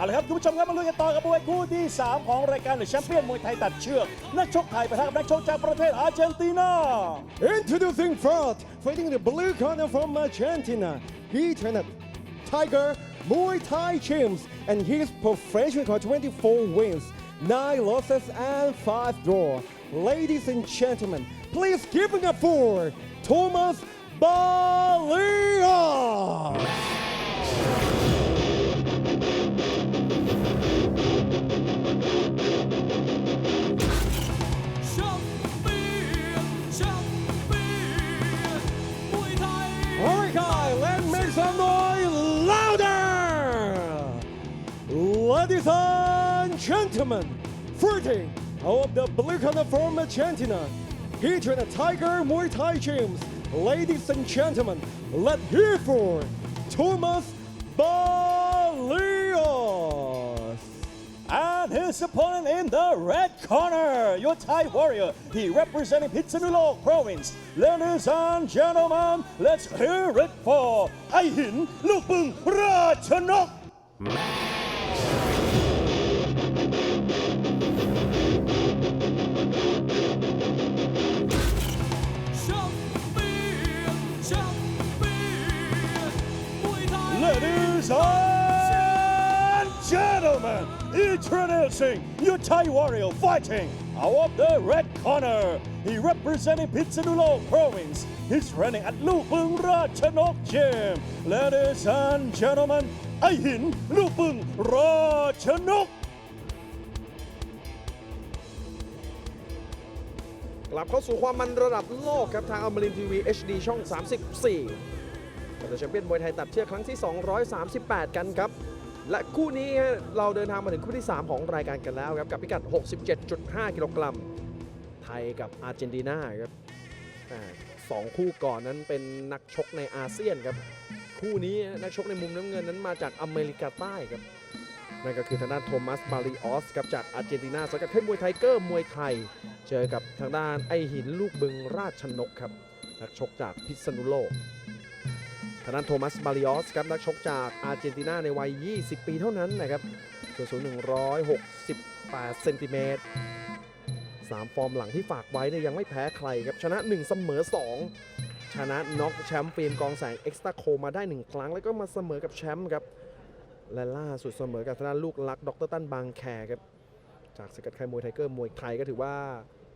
เอาละครับคุณผู้ชมครับมาลุ้นกันต่อกับมวยคู่ที่ 3 ของรายการ The Champion มวยไทยตัดเชือก นักชกไทยประทับนักชกจากประเทศอาร์เจนตินา Introducing first, fighting the blue corner from Argentina. He trained Tiger Muay Thai gyms and his professional record 24 wins, 9 losses and 5 draw Ladies and gentlemen, please give it up for Thomas Balia. Ladies and gentlemen, fighting out of the blue corner from Argentina, he at Tiger Muay Thai gyms. Ladies and gentlemen, let's hear for Thomas Barrios. his opponent in the red corner, your Thai warrior. He representing Pitsanulok province. Ladies and gentlemen, let's hear it for Aihin Lupung Rachanok. Ladies and gentlemen, introducing your Thai warrior fighting out of the red corner. He representing Pitsanulok province. He's running at Lu Pung Ratchanok Gym. Ladies and gentlemen, ไอหินลูกปึงราชนกกลับเข้าสู่ความมันระดับโลกครับทางอมรินทีวี HD ช่อง 34กับแชมเปี้ยนมวยไทยตัดเชือกครั้งที่ 238 กันครับ และคู่นี้เราเดินทางมาถึงคู่ที่ 3 ของรายการกันแล้วครับ กับพิกัด 67.5 กิโลกรัม ไทยกับอาร์เจนตินาครับอ่สองคู่ก่อนนั้นเป็นนักชกในอาเซียนครับ คู่นี้นักชกในมุมน้ำเงินนั้นมาจากอเมริกาใต้ครับ นั่นก็คือทางด้านโทมัสมาริออสครับจากอาร์เจนตินาสังกัดค่ายมวยไทเกอร์มวยไทย เจอกับทางด้านไอหินลูกบึงราชนกครับ นักชกจากพิษณุโลกางด้านโทมัสมาริออสครับนักชกจากอาร์เจนตินาในวัย 20 ปีเท่านั้นนะครับส่วนสูง 168 เซนติเมตร3ฟอร์มหลังที่ฝากไว้เนี่ยยังไม่แพ้ใครครับ ชนะ 1 เสมอ 2 ชนะน็อกแชมป์ฟิล์มกองแสงเอ็กซ์ต้าโคมาได้ 1 ครั้ง แล้วก็มาเสมอกับแชมป์ครับ และล่าสุดเสมอกับทางด้านลูกรักดรตั้นบางแคครับ จากสกัดค่ายมวยไทเกอร์มวยไทยก็ถือว่า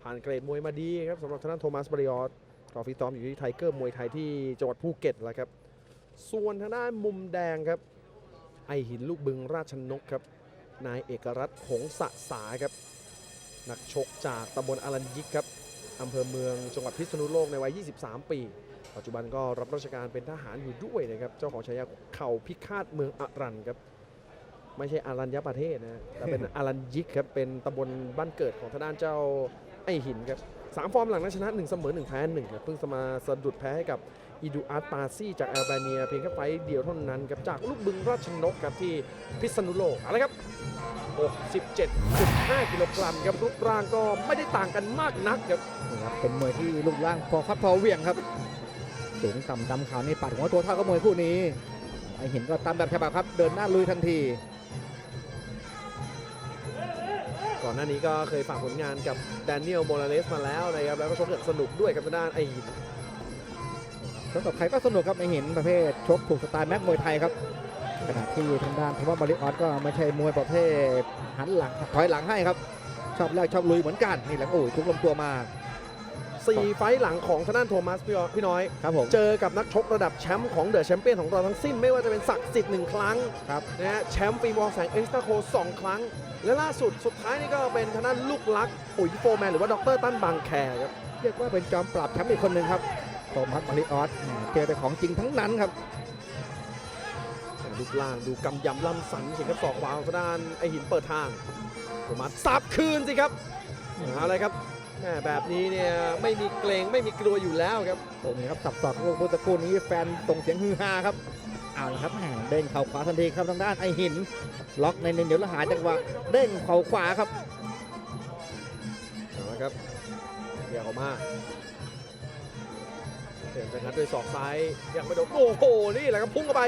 ผ่านเกรดมวยมาดีครับสำหรับทางด้านโทมัสบริออสกอฟิตอมอยู่ที่ไทเกอร์มวยไทยที่จังหวัดภูเก็ตแล้วครับ ส่วนทางด้านมุมแดงครับ ไอหินลูกบึงราชนกครับ นายเอกรัตน์หงสะสาครับ นักชกจากตำบลอารัญยิกครับอำเภอเมืองจังหวัดพิษณุโลกในวัย 23 ปี ปัจจุบันก็รับราชการเป็นทหารอยู่ด้วยนะครับ เจ้าของฉายาเข่าพิฆาตเมืองอารันครับ ไม่ใช่อารัญญประเทศนะแต่เป็นอารัญยิกครับ เป็นตำบลบ้านเกิดของทางด้านเจ้าไอหินครับสามฟอร์มหลังนั้นชนะ1เสมอ1แพ้1ครับเพิ่งจะมาสะดุดแพ้ให้กับ อีดูอาร์ตปาซี่จากแอลเบเนีย เพียงแค่ไฟต์เดียวเท่านั้นครับจากลูกบึงราชนกครับที่พิษณุโลกเอาละครับ 67.5 กิโลกรัมครับรูปร่างก็ไม่ได้ต่างกันมากนักครับนะครับเป็นมวยที่รูปร่างพอฟัดพอเหวี่ยงครับสูงต่ำดำขาวนี่ปัดหัวตัวเท่ากับมวยคู่นี้ไอเห็นก็ตามแบบฉบับครับ เดินหน้าลุยทันที ก่อนหน้านี้ก็เคยฝากผลงานกับแดเนียลโมราเลสมาแล้วนะครับแล้วก็ชกอย่างสนุกด้วยกับทางด้านไอหิน สำหรับใครก็สนุกครับไอเห็นประเภทชกถูกสไตล์แม็กมวยไทยครับขณะที่ทางด้านทว่าบริออสก็ไม่ใช่มวยประเภทหันหลังถอยหลังให้ครับ ชอบแรกชอบลุยเหมือนกันนี่แหละโอ้ยทุกลำตัวมา4ไฟต์หลังของทางด้านโทมัสพี่พี่น้อยครับผมเจอกับนักชกระดับแชมป์ของเดอะแชมเปี้ยนของเราทั้งสิ้น ไม่ว่าจะเป็นศักดิ์สิทธิ์หนึ่งครั้งครับนะฮะแชมป์ปีมองแสงเอ็กซ์ตร้าโคสองครั้ง และล่าสุดสุดท้ายนี่ก็เป็นทางด้านลูกรักปุ๋ยโฟร์แมนหรือว่าดรตั้นบางแคครับเรียกว่าเป็นจอมปราบแชมป์อีกคนหนึ่งครับ โทมัสมาริออสแหมเจอแต่ของจริงทั้งนั้นครับรูปร่างดูกำยำล่ำสันสิครับศอกขวาของทางด้านไอหินเปิดทางโทมัสสับคืนสิครับเอาเลยครับแม่แบบนี้เนี่ยไม่มีเกรงไม่มีกลัวอยู่แล้วครับโอ้นี่ครับสับสอกลูกพุทธกูลนี้แฟนส่งเสียงฮือฮาครับเอาละครับแหมเด้งเข่าขวาทันทีครับทางด้านไอหิน ล็อกในเดี๋ยวแล้วหาจังหวะเด้งเข่าขวาครับเอาละครับเดี๋ยวออกมา พยายามจะงัดด้วยศอกซ้ายยังไม่โดนโอ้โหนี่แหละครับพุ่งเข้าไป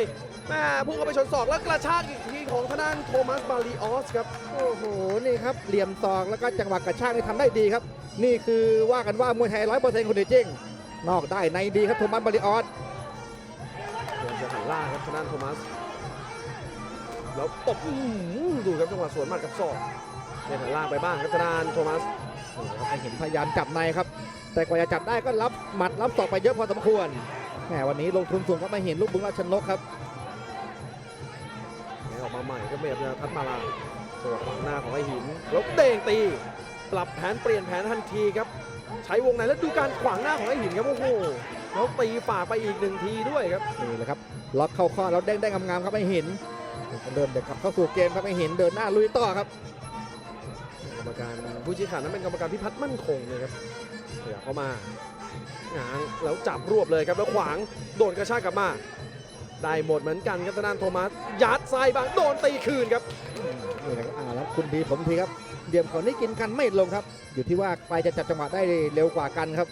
แม่พุ่งเข้าไปชนศอกแล้วกระชากอีกทีของทางด้านโทมัสบาลีออสครับโอ้โหนี่ครับเหลี่ยมศอกแล้วก็จังหวะกระชากนี่ทำได้ดีครับ นี่คือว่ากันว่ามวยไทยร้อยเปอร์เซ็นต์คนเดียวจริงนอกได้ในดีครับโทมัสบาริออสพยายามจะหันล่างครับทางด้านโทมัสแล้วตบอื้อหือดูครับจังหวะสวนหมัดกับศอกเนี่ยหันล่างไปบ้างครับทางด้านโทมัสโอ้โหไอ เห็นพยายามจับในครับ แต่กว่าจะจับได้ก็รับหมัดรับศอกไปเยอะพอสมควรแหมวันนี้ลงทุนสูงก็ไม่เห็นลูกบึงราชนกครับแหมออกมาใหม่ก็เบียบทัดมาลาจังหวะขวางหน้าของไอหินแล้วเด้งตี ปรับแผนเปลี่ยนแผนทันทีครับ ใช้วงในแล้วดูการขวางหน้าของไอหินครับโอ้โหแล้วตีฝ่าไปอีกหนึ่งทีด้วยครับนี่แหละครับล็อกเข้าข้อแล้วเด้งได้งามๆครับไม่เห็นเริ่มเด็กกลับเข้าสู่เกมครับไม่เห็นเดินหน้าลุยต่อครับ กรรมการผู้ชี้ขาดนั้นเป็นกรรมการพิพัฒน์มั่นคงนะครับขยับเข้ามาหงางแล้วจับรวบเลยครับแล้วขวางโดนกระชากกลับมาได้หมดเหมือนกันครับทางด้านโทมัสยัดซ้ายบางโดนตีคืนครับนี่นะครับอ่าแล้วคุณดีผมทีครับเดี่ยมเขานี่กินกันไม่ลงครับ อยู่ที่ว่าใครจะจับจังหวะได้เร็วกว่ากันครับ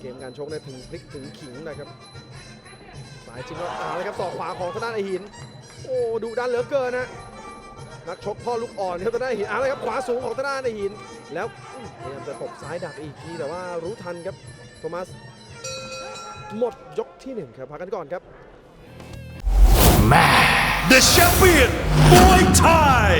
เกมการชกเนี่ยถึงพลิกถึงขิงนะครับสายจริงแล้วเอาเลยครับศอกขวาของทางด้านไอหิน โอ้ดุดันเหลือเกินนะ นักชกพ่อลูกอ่อนครับทางด้านไอหินเอาเลยครับขวาสูงของทางด้านไอหิน แล้วอื้อพยายามจะตบซ้ายดักอีกทีแต่ว่ารู้ทันครับโทมัสหมดยกที่หนึ่งครับพักกันก่อนครับ The champion, Muay Thai.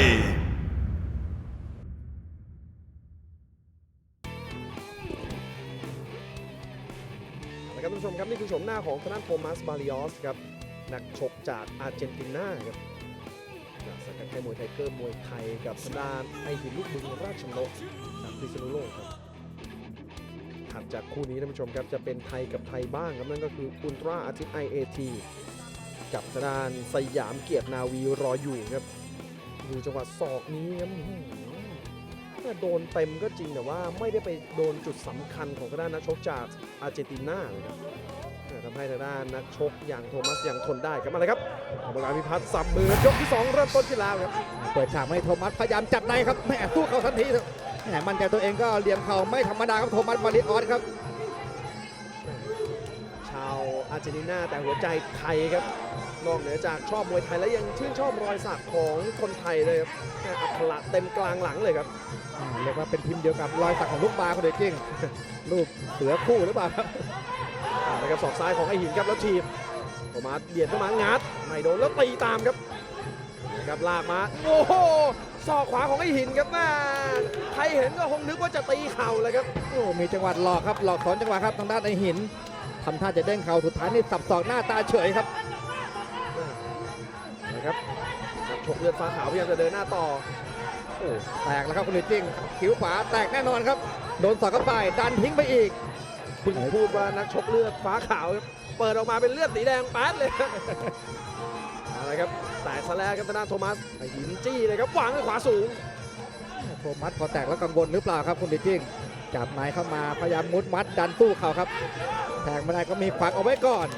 นะครับท่านผู้ชมครับนี่คือโฉมหน้าของทางด้านโทมัสบาริออสครับนักชกจากอาร์เจนตินาครับ จากสังกัดค่ายมวยไทเกอร์มวยไทยกับทางด้านไอหินลูกบึงราชนกจากพิษณุโลกครับถัดจากคู่นี้ท่านผู้ชมครับจะเป็นไทยกับไทยบ้างครับนั่นก็คืออุลตราอาทิตย์ IAT กับทางด้านสยามเกียรตินาวีรออยู่ครับดูจังหวะศอกนี้ครับอื้อหือแม่โดนเต็มก็จริงแต่ว่าไม่ได้ไปโดนจุดสำคัญของทางด้านนักชกจากอาร์เจนตินาเลยครับทำให้ทางด้านนักชกอย่างโทมัสยังทนได้ครับมาเลยครับ กรรมการพิพัฒน์สับมือยกที่ 2 เริ่มต้นที่แล้วครับเปิดฉากให้โทมัสพยายามจับในครับแหมสู้เขาทันทีเถอะแหมมั่นใจตัวเองก็เหลี่ยมเข่าไม่ธรรมดาครับโทมัสบาริออสครับ ชาวอาร์เจนตินาแต่หัวใจไทยครับนอกเหนือจากชอบมวยไทยแล้วยังชื่นชอบรอยสักของคนไทยเลยครับแม่อัคระเต็มกลางหลังเลยครับอ่าเรียกว่าเป็นพิมพ์เดียวกับรอยสักของลูกบาคนเดียวจริงรูปเสือคู่หรือเปล่าครับอ่านะครับศอกซ้ายของไอหินครับแล้วที บโทมัสเบียดเข้ามางัดไม่โดนแล้วตีตามครับนะครับลากมาโอ้โหศอกขวาของไอหินครับแม่ใครเห็นก็คงนึกว่าจะตีเข่าเลยครับโอ้มีจังหวัดหลอกครับหลอกสอนจังหวะครับทางด้านไอหินทำท่าจะเด้งเข่าสุดท้ายนี่สับศอกหน้าตาเฉยครับนะครับนักชกเลือดฟ้าขาวพยายามจะเดินหน้าต่อโอ้แตกแล้วครับคนเดียวจริงคิ้วขวาแตกแน่นอนครับ โดนศอกเข้าไปดันทิ้งไปอีก เพิ่งพูดว่านักชกเลือดฟ้าขาวครับ เปิดออกมาเป็นเลือดสีแดงแป๊ดเลยเอาละครับ แตกซะแล้วครับทางด้านโทมัสไอหินจี้เลยครับวางด้วยขวาสูง โทมัสพอแตกแล้วกังวลหรือเปล่าครับคุณดิจิงจับไม้เข้ามาพยายามมุดมัดดันสู้เขาครับแทงไม่ได้ก็มีขวักเอาไว้ก่อน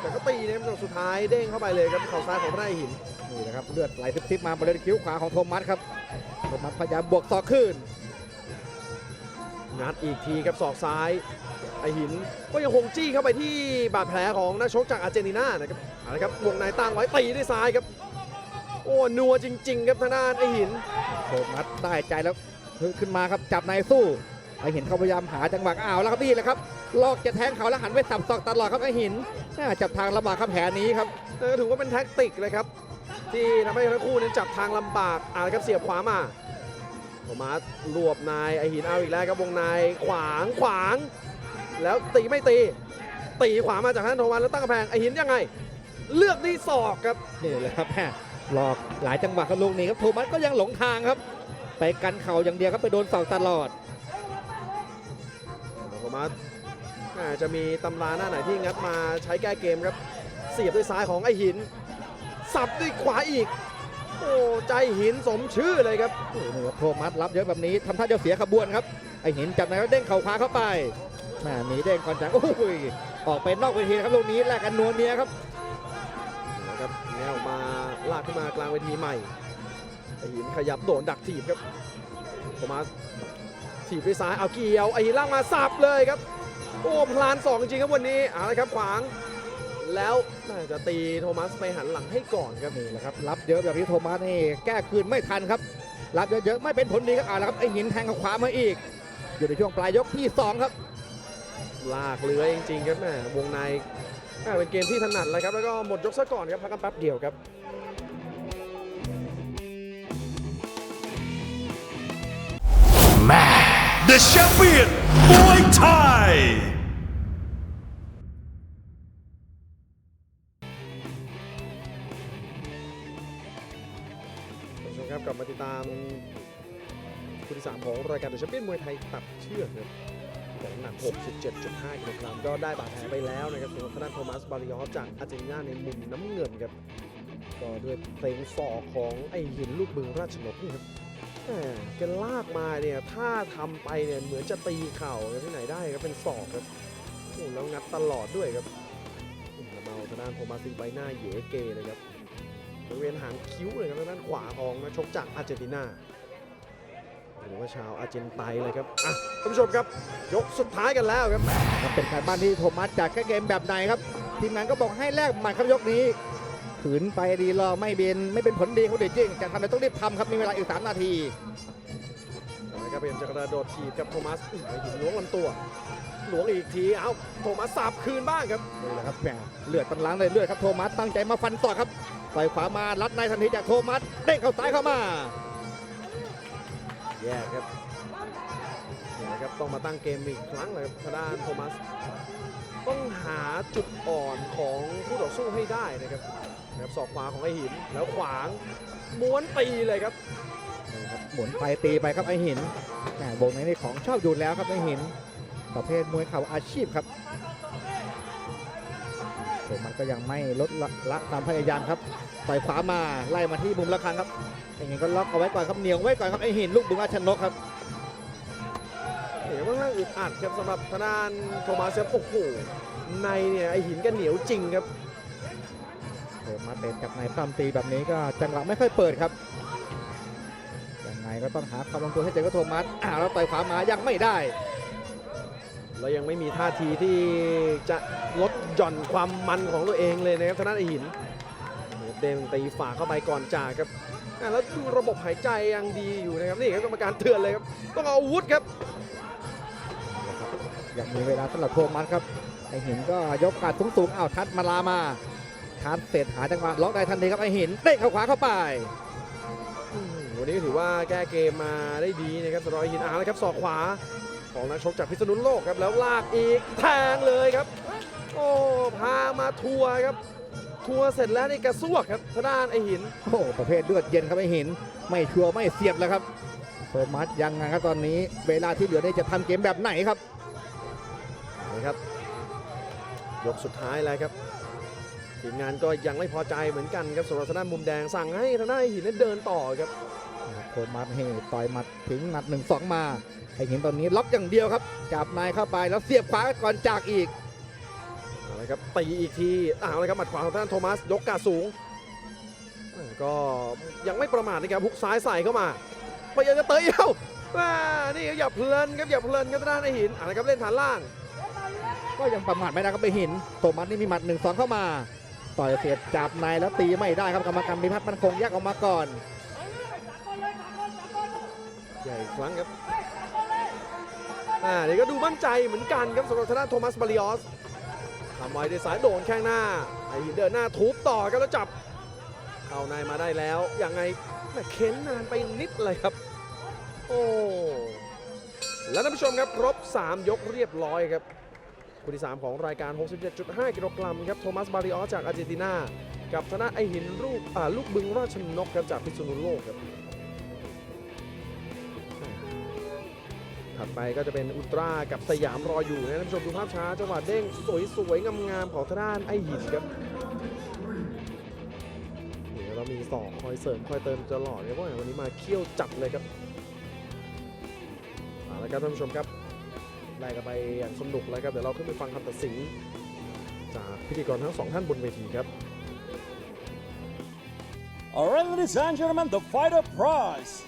แต่ก็ตีนะครับสุดท้ายเด้งเข้าไปเลยครับเข่าซ้ายของทางด้านไอหินนี่นะครับเลือดไหลซิบๆมาบริเวณคิ้วขวาของโทมัสครับโทมัสพยายามบวกศอกขึ้น งัดอีกทีครับศอกซ้ายไอหินก็ยังคงจี้เข้าไปที่บาดแผลของนักชกจากอาร์เจนตินานะครับเอาละครับวงในตั้งไว้ตีด้วยซ้ายครับ โอ้นัวจริง ๆ ครับทางด้านไอหินโทมัสได้ใจแล้วขึ้นมาครับจับในสู้ไอหินเขาพยายามหาจังหวะอ้าวแล้วครับนี่แหละครับลอกจะแทงเขาแล้วหันไปสับศอกตลอดครับไอหินน่าจับทางลำบากครับแผลนี้ครับเออถือว่าเป็นแท็กติกเลยครับ ที่ทำให้ทั้งคู่นั้นจับทางลำบากอ่าครับเสียบขวามา โทมัสรวบนายไอหินเอาอีกแล้วครับวงในขวางขวาง แล้วตีไม่ตี ตีขวามาจากท่านโทมัสแล้วตั้งกำแพงไอหินยังไง เลือกที่ศอกครับนี่เลยครับแม่หลอกหลายจังหวะครับลูกนี้ครับโทมัสก็ยังหลงทางครับ ไปกันเข่าอย่างเดียวครับไปโดนศอกตลอดโทมัสอ่าจะมีตำราหน้าไหนที่งัดมาใช้แก้เกมครับเสียบด้วยซ้ายของไอหิน สับด้วยขวาอีกโอ้ใจหินสมชื่อเลยครับโอ้โหโทมัสรับเยอะแบบนี้ทำท่าจะเสียขบวนครับไอหินจับในแล้วเด้งเข่าขวาเข้าไปแม่หนีเด้งก่อนจากโอ้ยออกไปนอกเวทีครับลูกนี้แลกกันนัวเนียครับนะครับแนวมาลากขึ้นมากลางเวทีใหม่ไอหินขยับโดนดักถีบครับโทมัสถีบด้วยซ้ายเอาเกี่ยวไอหินล่างมาสับเลยครับโอ้พลานสองจริงครับวันนี้เอาละครับขวาง แล้วน่าจะตีโทมัสไปหันหลังให้ก่อนครับนี่แหละครับรับเยอะแบบนี้โทมัสนี่แก้คืนไม่ทันครับ รับเยอะๆไม่เป็นผลดีครับเอาละครับไอหินแทงกับขวามาอีก อยู่ในช่วงปลายยกที่สองครับ ลากเลื้อยจริงๆครับแม่วงในแม่เป็นเกมที่ถนัดเลยครับ แล้วก็หมดยกซะก่อนครับพักกันแป๊บเดียวครับ The champion, Muay Thai. ตามคู่ที่สามของรายการเดอะแชมเปี้ยนมวยไทยตัดเชือกครับของน้ำหนัก 67.5กิโลกรัมก็ได้บาดแผลไปแล้วนะครับสำหรับทางด้านโทมัสบาริออฟจากอาร์เจนตินาในมุมน้ำเงินครับก็ด้วยเพลงศอกของไอหินลูกบึงราชนกนี่ครับแหมแกลากมาเนี่ยถ้าทำไปเนี่ยเหมือนจะตีเข่าครับที่ไหนได้ครับเป็นศอกครับโอ้แล้วงัดตลอดด้วยครับเมาทางด้านโทมัสซีใบหน้าเหยเกเลยครับ บริเวณหางคิ้วเลยครับทางด้านขวาของนักชกจากอาร์เจนตินาหรือว่าชาวอาร์เจนไตน์เลยครับอะท่านผู้ชมครับ ยกสุดท้ายกันแล้วครับครับเป็นการบ้านที่โทมัสจากแค่เกมแบบไหนครับทีมงานก็บอกให้แลกหมัดครับยกนี้ขืนไปดีรอไม่เป็นไม่เป็นผลดีของเดจริงจะทำอะไรต้องรีบทำครับมีเวลาอีก 3 นาทีนะครับพยายามจะกระโดดถีบครับโทมัสอื้อไปหินล้วงลำตัวหลวงอีกที เอ้าโทมัสสับคืนบ้างครับนี่แหละครับแหมเลือดตันล้างเลยเลือดครับโทมัสตั้งใจมาฟันต่อครับ ต่อยขวามารัดในทันทีจากโทมัสเด้งเข้าซ้ายเข้ามาแยกครับนี่นะครับต้องมาตั้งเกมอีกครั้งเลยครับทางด้านโทมัส ต้องหาจุดอ่อนของผู้ต่อสู้ให้ได้นะครับนะครับศอกขวาของไอหินแล้วขวางม้วนตีเลยครับหมุนไปตีไปครับไอหินแหมวงในนี่ของชอบอยู่แล้วครับไอหิน ประเภทมวยเข่าอาชีพครับ มัสก็ยังไม่ลดละละความพยายามครับต่อยขวามาไล่มาที่มุมละครั้งครับไอหินก็ล็อกเอาไว้ก่อนครับเหนียวไว้ก่อนครับไอหินลูกบุงอาชนกครับเห็นว่าข้างอึดอัดครับสำหรับทางด้านโทมัสครับโอ้โหในเนี่ยไอหินก็เหนียวจริงครับโทมัสเป็นกับนายปล้ำตีแบบนี้ก็จังหวะไม่ค่อยเปิดครับยังไงก็ต้องหาความลงตัวให้เจอกับโทมัสอ้าวแล้วต่อยขวามายังไม่ได้ แล้วยังไม่มีท่าทีที่จะลดหย่อนความมันของตัวเองเลยนะครับทางด้านไอหินเด้งตีฝาเข้าไปก่อนจากครับอะแล้วดูระบบหายใจยังดีอยู่นะครับนี่ครับกรรมการเตือนเลยครับต้องเอาอาวุธครับยังมีเวลาสำหรับโทมัสครับไอหินก็ยกการสูงสูงๆอ้าวทัดมาลามาทัดเสร็จหาจังหวะล็อกได้ทันทีครับไอหินเด้งเข้าขวาเข้าไปอืมวันนี้ก็ถือว่าแก้เกมมาได้ดีนะครับสำหรับไอหินอ่าแล้วครับศอกขวา ของนักชกจากพิษณุโลกครับแล้วลากอีกแทงเลยครับ โอ้พามาทัวร์ครับ ทัวร์เสร็จแล้วนี่กระซวกครับทางด้านไอหิน โอ้โหประเภทเลือดเย็นครับไอหิน ไม่ชัวร์ไม่เสียบแล้วครับโทมัสยังไงครับตอนนี้ เวลาที่เหลือเนี่ยจะทำเกมแบบไหนครับนะครับ ยกสุดท้ายแล้วครับทีมงานก็ยังไม่พอใจเหมือนกันครับสำหรับทางด้านมุมแดงสั่งให้ทางด้านไอหินนั้นเดินต่อครับ โทมัสให้ต่อยหมัดถึงหมัดหนึ่งสองมาไอหินตอนนี้ล็อกอย่างเดียวครับ จับนายเข้าไปแล้วเสียบขวาก่อนจากอีกเอาละครับตีอีกทีเอาละครับหมัดขวาของทางด้านโทมัสยกกาสูง ก็ยังไม่ประมาทนะครับฮุกซ้ายใส่เข้ามาพยายามจะเตะเอ้าว้านี่อย่าเพลินครับอย่าเพลินครับทางด้านไอหินอาละครับเล่นฐานล่าง ก็ยังประมาทไม่ได้ครับไปหินโทมัสนี่มีหมัดหนึ่งสองเข้ามา ต่อยเสียบจับในแล้วตีไม่ได้ครับกรรมการพิพัฒน์มันคงแยกออกมาก่อน ใหญ่อีกครั้งครับอ่านี่ก็ดูมั่นใจเหมือนกันครับสำหรับทางด้านโทมัสบาริออสทำไว้ด้วยสายโดนแข้งหน้าไอ้หินเดินหน้าทุบต่อครับแล้วจับ เข้าในมาได้แล้วยังไงแม่เค้นนานไปนิดเลยครับ โอ้แล้วท่านผู้ชมครับครบ 3 ยกเรียบร้อยครับคู่ที่ 3 ของรายการ 67.5 กิโลกรัมครับโทมัสบาริออสจากอาร์เจนตินา กับทางด้านไอหินลูกอ่าลูกบึงราชนกครับจากพิษณุโลกครับ ถัดไปก็จะเป็นอุลตร้ากับสยามรออยู่นะท่านผู้ชมดูภาพช้าจังหวะเด้งสวยๆงามๆของทางด้านไอหินครับนี่เรามีสองคอยเสริมคอยเติมตลอดครับเพราะว่าวันนี้มาเคี่ยวจัดเลยครับเอาละครับท่านผู้ชมครับไล่กันไปอย่างสนุกเลยครับเดี๋ยวเราขึ้นไปฟังคำตัดสินจากพิธีกรทั้งสองท่านบนเวทีครับ All right, ladies and gentlemen, the fighter prize.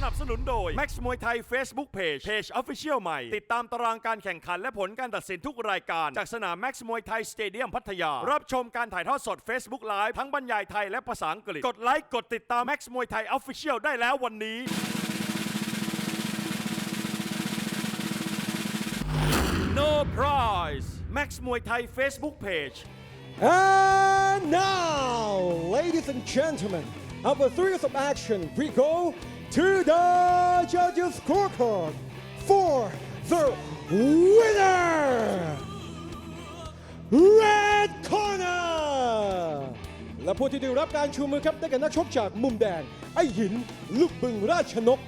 สนับสนุนโดย Max มวยไทย Facebook Page Page Official ใหม่ ติดตามตารางการแข่งขันและผลการตัดสินทุกรายการ จากสนาม Max มวยไทยสเตเดียมพัทยา รับชมการถ่ายทอดสด Facebook Live ทั้งบรรยายไทยและภาษาอังกฤษ กดไลค์ กดติดตาม Max มวยไทย Official ได้แล้ววันนี้ No prize Max มวยไทย Facebook Page And now, ladies and gentlemen, after three years of action, we go to the judges' scorecard for the winner, Red Corner และผู้ที่ได้รับการชูมือครับได้แก่นักชกจากมุมแดงไอหิน ลูกบึงราชนก